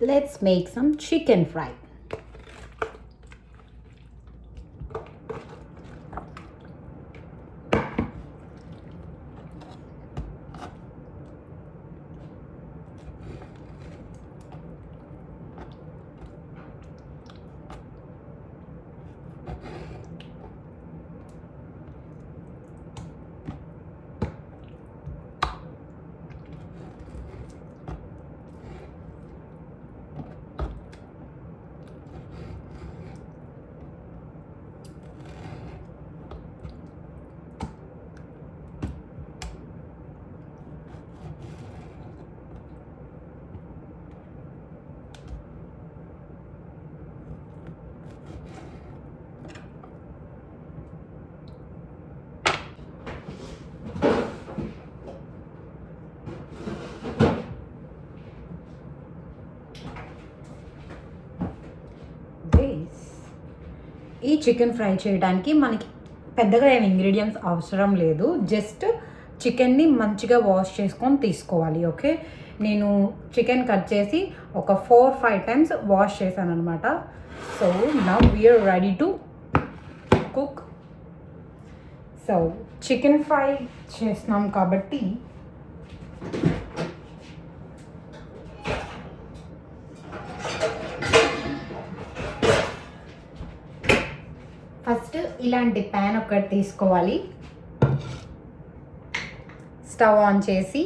let's make some chicken fry. ఈ chicken fry చేయడానికి మనకి పెద్దగా ఏమి ఇంగ్రీడియంట్స్ అవసరం లేదు. జస్ట్ చికెన్ని మంచిగా వాష్ చేసుకొని తీసుకోవాలి ఓకే? నేను చికెన్ కట్ చేసి ఒక ఫోర్ ఫైవ్ టైమ్స్ వాష్ చేశాను అనమాట so now we are ready to cook so chicken fry చేసినాం కాబట్టి ఫస్ట్ ఇలాంటి ప్యాన్ ఒకటి తీసుకోవాలి. స్టవ్ ఆన్ చేసి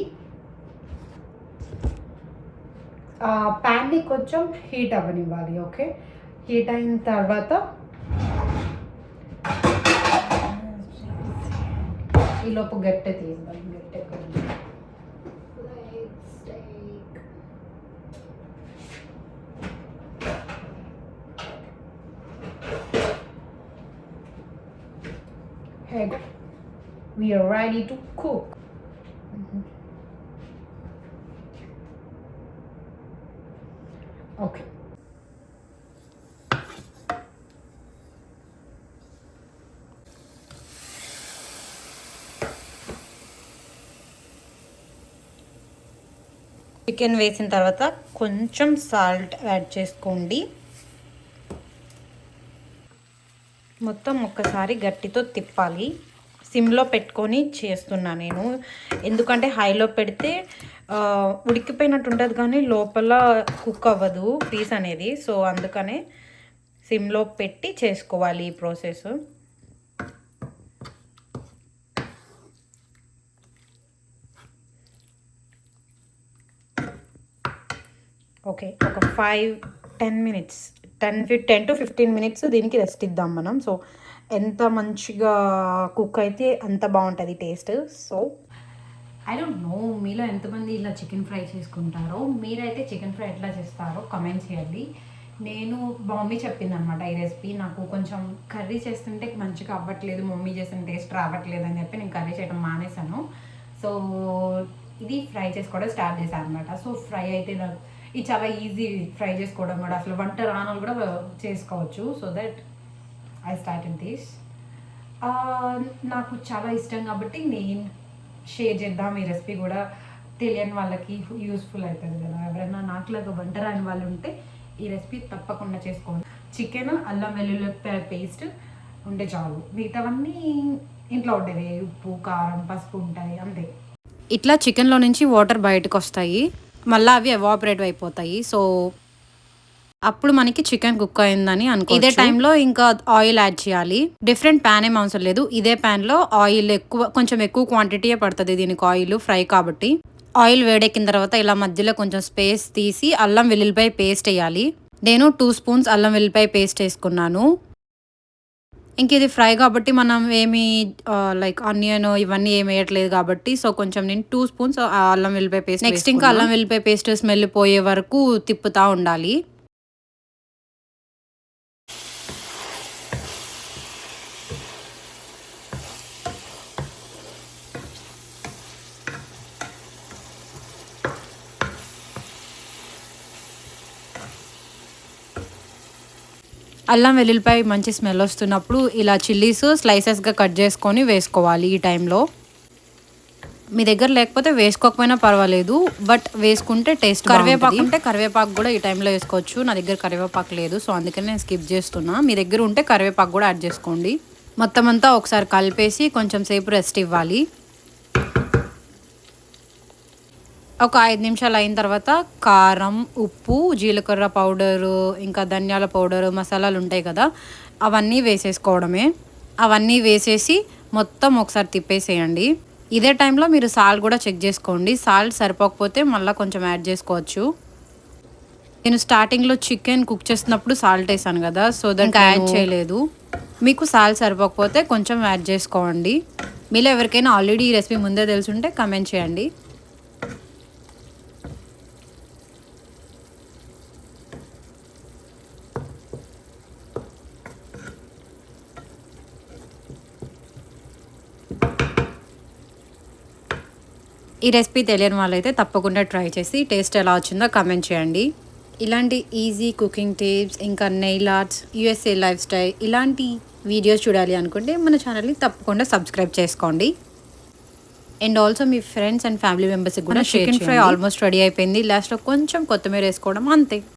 ప్యాన్ని కొంచెం హీట్ అవ్వనివ్వాలి ఓకే? హీట్ అయిన తర్వాత ఈలోపు గట్టె తీద్దాం గట్టె. Egg. We are ready to cook. Okay. Chicken వేసిన తర్వాత కొంచెం సాల్ట్ యాడ్ చేసుకోండి మొత్తం ఒక్కసారి గట్టితో తిప్పాలి. సిమ్లో పెట్టుకొని చేస్తున్నా నేను. ఎందుకంటే హైలో పెడితే ఉడికిపోయినట్టు ఉంటుంది కానీ లోపల కుక్ అవ్వదు పీస్ అనేది. సో అందుకనే సిమ్లో పెట్టి చేసుకోవాలి ఈ ప్రాసెస్. ఓకే ఒక ఫైవ్ టెన్ మినిట్స్. టెన్ ఫి టెన్ టు ఫిఫ్టీన్ మినిట్స్ దీనికి రెస్ట్ ఇద్దాం మనం. సో ఎంత మంచిగా కుక్ అయితే అంత బాగుంటుంది taste. So I don't know మీలో ఎంతమంది ఇలా చికెన్ ఫ్రై చేసుకుంటారో మీరైతే చికెన్ ఫ్రై ఎట్లా చేస్తారో కమెంట్ చేయండి. నేను మమ్మీ చెప్పింది అనమాట ఈ రెసిపీ నాకు కొంచెం కర్రీ చేస్తుంటే మంచిగా అవ్వట్లేదు మమ్మీ చేసిన టేస్ట్ రావట్లేదు అని చెప్పి నేను కర్రీ చేయడం మానేశాను. సో ఇది ఫ్రై చేసుకోవడం స్టార్ట్ చేశాను అనమాట సో ఫ్రై అయితే నాకు ఇది చాలా ఈజీ ఫ్రై చేసుకోవడం కూడా. అసలు వంట రానలు కూడా చేసుకోవచ్చు. So that I started this నాకు చాలా ఇష్టం కాబట్టి నేను షేర్ చేద్దాం. ఈ రెసిపీ కూడా తెలియని వాళ్ళకి యూస్ఫుల్ అవుతుంది కదా. ఎవరైనా నాకులాగా వంట రాని వాళ్ళు ఉంటే ఈ రెసిపీ తప్పకుండా చేసుకోండి. చికెన్ అల్లం వెల్లుల్లి పేస్ట్ ఉంటే చాలు. మిగతావన్నీ ఇంట్లో ఉండేవి. ఉప్పు కారం పసుపు ఉంటాయి. అంతే. ఇట్లా చికెన్లో నుంచి వాటర్ బయటకు వస్తాయి మళ్ళీ అవి ఎవాపరేట్ అయిపోతాయి. సో అప్పుడు మనకి చికెన్ కుక్ అయిందని అనుకో ఇదే టైంలో ఇంకా ఆయిల్ యాడ్ చేయాలి. డిఫరెంట్ ప్యాన్ ఏం అవసరం లేదు. ఇదే ప్యాన్లో ఆయిల్ ఎక్కువ కొంచెం ఎక్కువ క్వాంటిటీయే పడుతుంది దీనికి ఆయిల్ ఫ్రై కాబట్టి. ఆయిల్ వేడెక్కిన తర్వాత ఇలా మధ్యలో కొంచెం స్పేస్ తీసి అల్లం వెల్లుల్లిపాయ పేస్ట్ వేయాలి. నేను టూ స్పూన్స్ అల్లం వెల్లుల్లిపాయ పేస్ట్ వేసుకున్నాను. ఇంక ఇది ఫ్రై కాబట్టి మనం ఏమి లైక్ ఆనియన్ ఇవన్నీ ఏమి వేయట్లేదు కాబట్టి సో కొంచెం నేను టూ స్పూన్స్ అల్లం వెల్లిపాయ పేస్ట్ నెక్స్ట్ ఇంకా అల్లం వెల్లిపాయ పేస్ట్ స్మెల్ పోయే వరకు తిప్పుతా ఉండాలి. అల్లం వెల్లుల్లిపాయ మంచి స్మెల్ వస్తున్నప్పుడు ఇలా చిల్లీస్ స్లైసెస్గా కట్ చేసుకొని వేసుకోవాలి ఈ టైంలో. మీ దగ్గర లేకపోతే వేసుకోకపోయినా పర్వాలేదు బట్ వేసుకుంటే టేస్ట్ కరివేపాకు ఉంటే కరివేపాకు కూడా ఈ టైంలో వేసుకోవచ్చు. నా దగ్గర కరివేపాకు లేదు సో అందుకని నేను స్కిప్ చేస్తున్నా. మీ దగ్గర ఉంటే కరివేపాకు కూడా యాడ్ చేసుకోండి. మొత్తం అంతా ఒకసారి కలిపేసి కొంచెం సేపు రెస్ట్ ఇవ్వాలి. ఒక ఐదు నిమిషాలు అయిన తర్వాత కారం ఉప్పు జీలకర్ర పౌడరు ఇంకా ధనియాల పౌడరు మసాలాలు ఉంటాయి కదా అవన్నీ వేసేసుకోవడమే. అవన్నీ వేసేసి మొత్తం ఒకసారి తిప్పేసేయండి. ఇదే టైంలో మీరు సాల్ట్ కూడా చెక్ చేసుకోండి. సాల్ట్ సరిపోకపోతే మళ్ళీ కొంచెం యాడ్ చేసుకోవచ్చు. నేను స్టార్టింగ్లో చికెన్ కుక్ చేస్తున్నప్పుడు సాల్ట్ వేసాను కదా సో దానికి యాడ్ చేయలేదు. మీకు సాల్ట్ సరిపోకపోతే కొంచెం యాడ్ చేసుకోండి. మీలో ఎవరికైనా ఆల్రెడీ ఈ రెసిపీ ముందే తెలుసుంటే కమెంట్ చేయండి. ఈ రెసిపీ తెలియని వాళ్ళైతే తప్పకుండా ట్రై చేసి టేస్ట్ ఎలా వచ్చిందో కమెంట్ చేయండి. ఇలాంటి ఈజీ కుకింగ్ టిప్స్ ఇంకా nail arts USA life style ఇలాంటి వీడియోస్ చూడాలి అనుకుంటే మన ఛానల్ని తప్పకుండా సబ్స్క్రైబ్ చేసుకోండి. అండ్ ఆల్సో మీ ఫ్రెండ్స్ అండ్ ఫ్యామిలీ మెంబర్స్కి కూడా చికెన్ ఫ్రై ఆల్మోస్ట్ రెడీ అయిపోయింది. లాస్ట్లో కొంచెం కొత్తిమీర వేసుకోవడం అంతే.